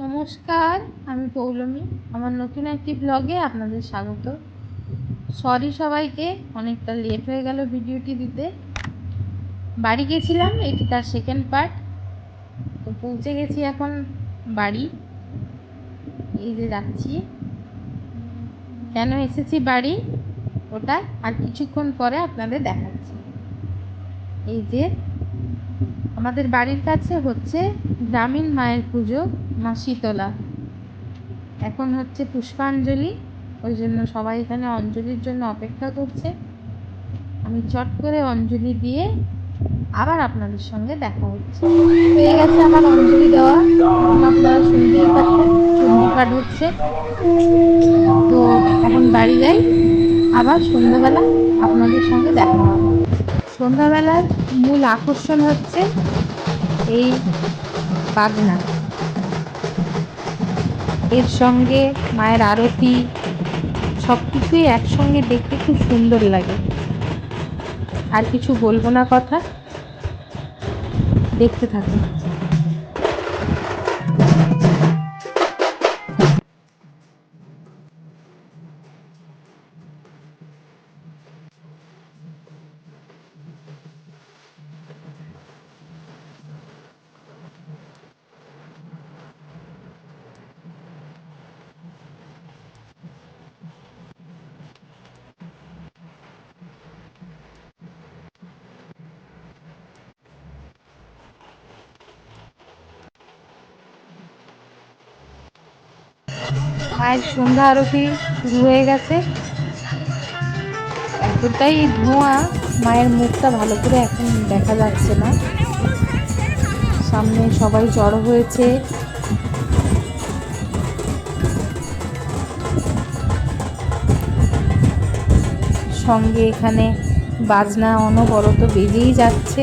নমস্কার, আমি পৌলমী। আমার নতুন একটি ব্লগে আপনাদের স্বাগত। সরি সবাইকে, অনেকটা লেট হয়ে গেল ভিডিওটি দিতে। বাড়ি গেছিলাম, এটি তার সেকেন্ড পার্ট তো পৌঁছে গেছি এখন বাড়ি। এই যে যাচ্ছি। কেন এসেছি বাড়ি? ওটা আর কিছুক্ষণ পরে আপনাদের দেখাচ্ছি। এই যে আমাদের বাড়ির কাছে হচ্ছে গ্রামীণ মায়ের পুজো। মা শীতলা এখন হচ্ছে পুষ্পাঞ্জলি, ওই জন্য সবাই এখানে অঞ্জলির জন্য অপেক্ষা করছে। আমি চট করে অঞ্জলি দিয়ে আবার আপনাদের সঙ্গে দেখা হচ্ছে। হয়ে গেছে আমার অঞ্জলি দেওয়া। আপনারা শুনতেই পাচ্ছেন চুন্নি কাঠ হচ্ছে। তো এখন বাড়ি যাই, আবার সন্ধ্যাবেলা আপনাদের সঙ্গে দেখা হবে। সন্ধ্যাবেলার মূল আকর্ষণ হচ্ছে এই বাজনা। এর সঙ্গে, মায়ের আরতি সব কিছুই একসঙ্গে দেখতে খুব সুন্দর লাগে। আর কিছু বলব না কথা? দেখতে থাকুন। মায়ের সন্ধ্যা আরতি শুরু হয়ে গেছে। এতটাই ধোঁয়া, মায়ের মুখটা ভালো করে এখন দেখা যাচ্ছে না। সামনে সবাই জড়ো হয়েছে। সঙ্গে এখানে বাজনা অনবরত বেজেই যাচ্ছে।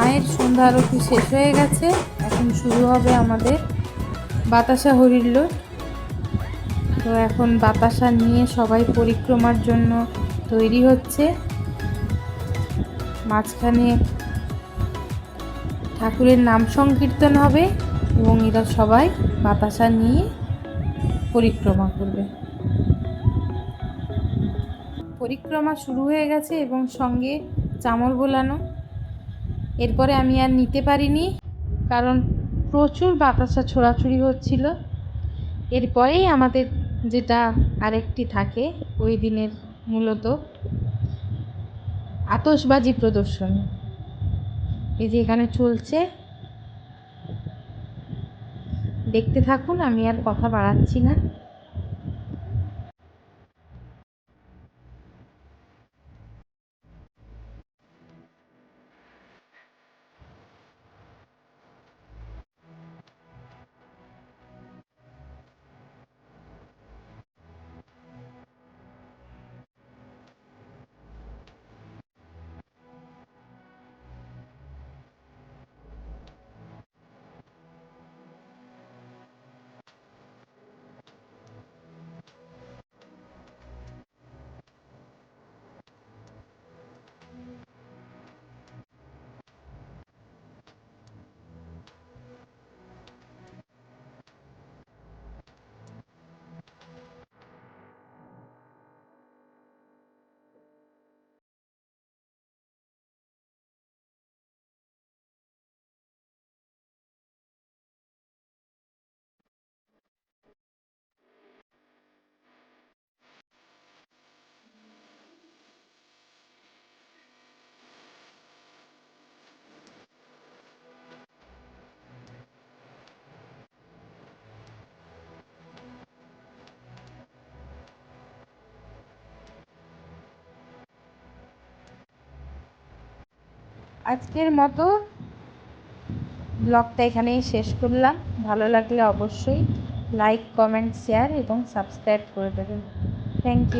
মায়ের সন্ধ্যা আরতি শেষ হয়ে গেছে। এখন শুরু হবে আমাদের বাতাসা হরিল্লো তো এখন বাতাসা নিয়ে সবাই পরিক্রমার জন্য তৈরি হচ্ছে। মাঝখানে ঠাকুরের নাম সংকীর্তন হবে এবং এরা সবাই বাতাসা নিয়ে পরিক্রমা করবে। পরিক্রমা শুরু হয়ে গেছে এবং সঙ্গে চামর বোলানো। এরপরে আমি আর নিতে পারিনি, কারণ প্রচুর বাতাসা ছোড়াছুড়ি হচ্ছিল। এরপরেই আমাদের যেটা আরেকটি থাকে, ওই দিনের মূলত আতসবাজি প্রদর্শন। এই যে এখানে চলছে। দেখতে থাকুন, আমি আর কথা বাড়াচ্ছি না। আজকের মতো ব্লগটা এখানেই শেষ করলাম। ভালো লাগলে অবশ্যই লাইক কমেন্ট শেয়ার এবং সাবস্ক্রাইব করে দেবেন। Thank you